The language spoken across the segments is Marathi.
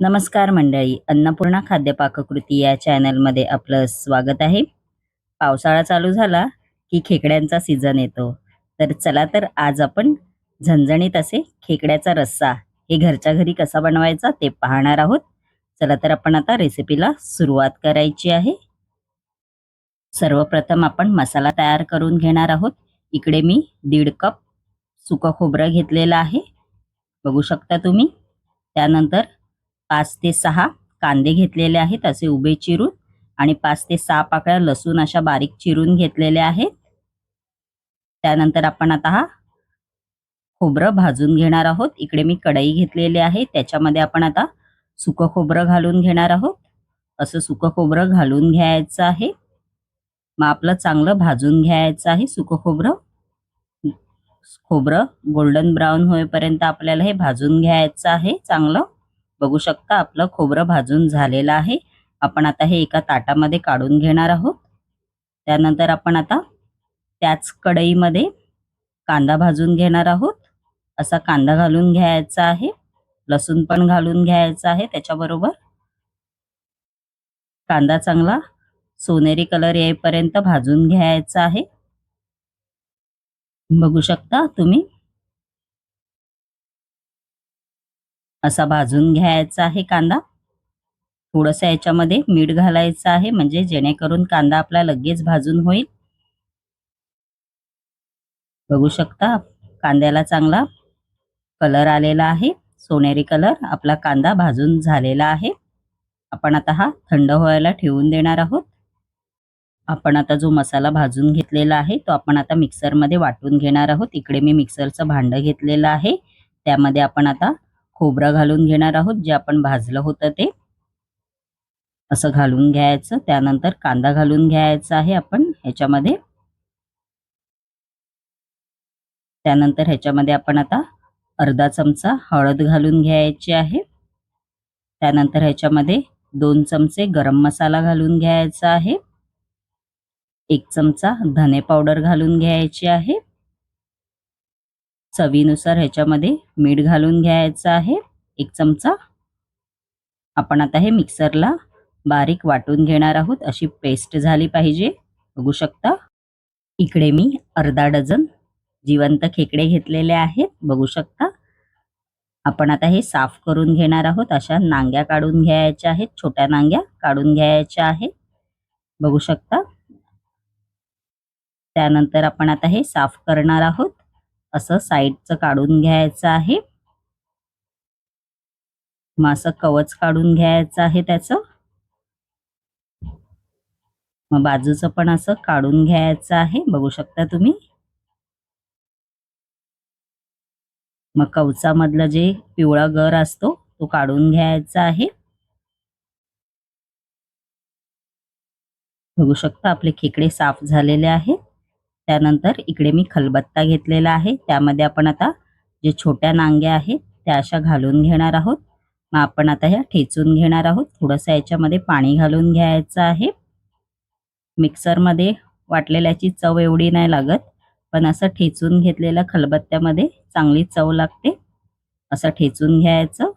नमस्कार मंडळी अन्नपूर्णा खाद्य पाककृती या चॅनलमध्ये आपलं स्वागत आहे. पावसाळा चालू झाला की खेकड्यांचा सीझन येतो. तर चला तर आज आपण झणझणीत असे खेकड्याचा रस्सा हे घरच्या घरी कसा बनवायचा ते पाहणार आहोत. चला तर आपण आता रेसिपीला सुरुवात करायची आहे. सर्वप्रथम आपण मसाला तयार करून घेणार आहोत. इकडे मी दीड कप सुकं खोबरं घेतलेलं आहे. बघू शकता तुम्ही. त्यानंतर पाच ते सहा कांदे घेतलेले आहेत असे उभे चिरून आणि पाच ते सहा पाकळ्या लसूण अशा बारीक चिरून घेतलेल्या आहेत. त्यानंतर आपण आता हा खोबरं भाजून घेणार आहोत. इकडे मी कढई घेतलेली आहे. त्याच्यामध्ये आपण आता सुकं खोबरं घालून घेणार आहोत. असं सुकं खोबरं घालून घ्यायचं आहे. मग आपलं चांगलं भाजून घ्यायचं आहे सुकं खोबरं. खोबरं गोल्डन ब्राऊन होईपर्यंत आपल्याला हे भाजून घ्यायचं आहे चांगलं. बघू शकता आपलं खोबरं भाजून झालेलं आहे. आपण आता हे एका ताटामध्ये काढून घेणार आहोत. त्यानंतर आपण आता त्याच कढईमध्ये कांदा भाजून घेणार आहोत. असा कांदा घालून घ्यायचा आहे. लसूण पण घालून घ्यायचा आहे त्याच्याबरोबर. कांदा चांगला सोनेरी कलर येईपर्यंत भाजून घ्यायचा आहे. बघू शकता तुम्ही. असा भाजून घ्यायचा आहे कांदा. थोडंसं याच्यामध्ये मीठ घालायचं आहे म्हणजे जेणेकरून कांदा आपला लगेच भाजून होईल. बघू शकता कांद्याला चांगला कलर आलेला आहे सोनेरी कलर. आपला कांदा भाजून झालेला आहे. आपण आता हा थंड व्हायला ठेवून देणार आहोत. आपण आता जो मसाला भाजून घेतलेला आहे तो आपण आता मिक्सरमध्ये वाटून घेणार आहोत. इकडे मी मिक्सरचं भांडं घेतलेलं आहे. त्यामध्ये आपण आता खोबरं घालून घेणार आहोत जे आपण भाजलं होतं ते. असं घालून घ्यायचं. त्यानंतर कांदा घालून घ्यायचा आहे आपण ह्याच्यामध्ये. त्यानंतर ह्याच्यामध्ये आपण आता अर्धा चमचा हळद घालून घ्यायची आहे. त्यानंतर ह्याच्यामध्ये दोन चमचे गरम मसाला घालून घ्यायचा आहे. एक चमचा धने पावडर घालून घ्यायची आहे. चवीनुसार ह्याच्यामध्ये मीठ घालून घ्यायचं आहे. एक चमचा. आपण आता हे मिक्सरला बारीक वाटून घेणार आहोत. अशी पेस्ट झाली पाहिजे. बघू शकता. इकडे मी अर्धा डझन जिवंत खेकडे घेतलेले आहेत. बघू शकता. आपण आता हे साफ करून घेणार आहोत. अशा नांग्या काढून घ्यायच्या आहेत. छोट्या नांग्या काढून घ्यायच्या आहेत. बघू शकता. त्यानंतर आपण आता हे साफ करणार आहोत. असं साईडचं काढून घ्यायचं आहे. मग असं कवच काढून घ्यायचं आहे त्याचं. मग बाजूचं पण असं काढून घ्यायचं आहे. बघू शकता तुम्ही. मग कवचामधलं जे पिवळा गर असतो तो काढून घ्यायचा आहे. बघू शकता आपले खेकडे साफ झालेले आहेत. त्यानंतर इकडे मी खलबत्ता घेतलेला आहे. त्यामध्ये आपण आता जे छोट्या नांग्या आहेत त्या अशा घालून घेणार आहोत. मग आपण आता ह्या ठेचून घेणार आहोत. थोडंसं याच्यामध्ये पाणी घालून घ्यायचं आहे. मिक्सरमध्ये वाटलेल्याची चव एवढी नाही लागत पण असं ठेचून घेतलेल्या खलबत्त्यामध्ये चांगली चव लागते. असं ठेचून घ्यायचं.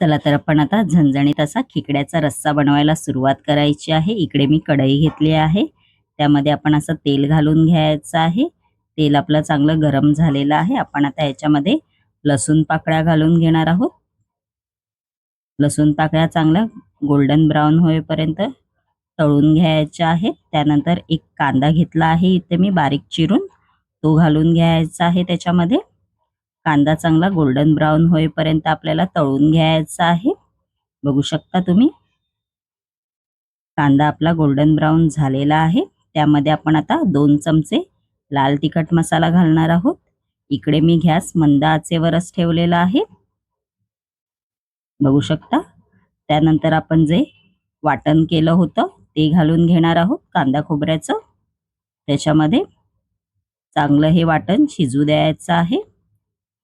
चला तर आपण आता झणझणीत असा खेकड्याचा रस्सा बनवायला सुरुवात करायची आहे. इकडे मी कढई घेतली आहे. त्यामध्ये आपण असं तेल घालून घ्यायचं आहे. तेल आपलं चांगलं गरम झालेलं आहे. आपण आता याच्यामध्ये लसूण पाकळ्या घालून घेणार आहोत. लसूण पाकळ्या चांगल्या गोल्डन ब्राऊन होईपर्यंत तळून घ्यायच्या आहेत. त्यानंतर एक कांदा घेतला आहे इथे मी बारीक चिरून. तो घालून घ्यायचा आहे त्याच्यामध्ये. कांदा चांगला गोल्डन ब्राऊन होईपर्यंत आपल्याला तळून घ्यायचा आहे. बघू शकता तुम्ही. कांदा आपला गोल्डन ब्राऊन झालेला आहे. त्यामध्ये आपण आता दोन चमचे लाल तिखट मसाला घालणार आहोत. इकडे मी गॅस मंद आचेवरच ठेवलेला आहे. बघू शकता. त्यानंतर आपण जे वाटण केलं होतं ते घालून घेणार आहोत कांदा खोबऱ्याचं. त्याच्यामध्ये चांगलं हे वाटण शिजू द्यायचं आहे.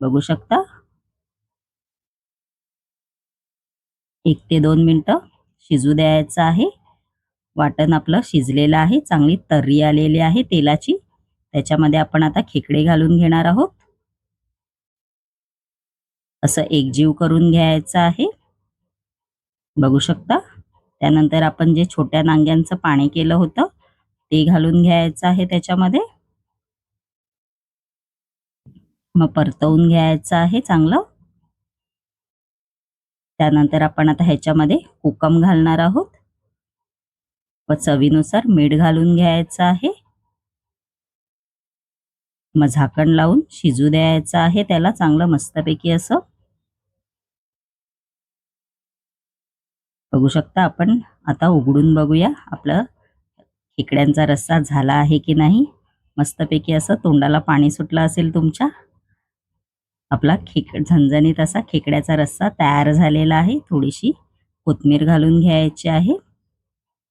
बघू शकता. एक ते दोन मिनटं शिजू द्यायचं आहे. वाटण आपलं शिजलेलं आहे चांगली तर्री आलेली आहे तेलाची. त्याच्यामध्ये आपण आता खेकडे घालून घेणार आहोत. असं एकजीव करून घ्यायचं आहे. बघू शकता? त्यानंतर आपण जे छोट्या नांग्यांचं पाणी केलं होतं ते घालून घ्यायचं आहे त्याच्यामध्ये. मग परतवून घ्यायचं आहे चांगलं. त्यानंतर आपण आता ह्याच्यामध्ये कोकम घालणार आहोत. व चवीनुसार मीठ घालून घ्यायचं आहे. मग झाकण लावून शिजू द्यायचं आहे. त्याला चांगलं मस्तपैकी असं. बघू शकता आपण. आता उघडून बघूया आपलं खेकड्यांचा रस्सा झाला आहे की नाही. मस्तपैकी असं तोंडाला पाणी सुटलं असेल तुमच्या. आपला खेक झणझणीत असा खेकड्याचा रस्सा तयार झालेला आहे. थोडीशी कोथमीर घालून घ्यायची आहे.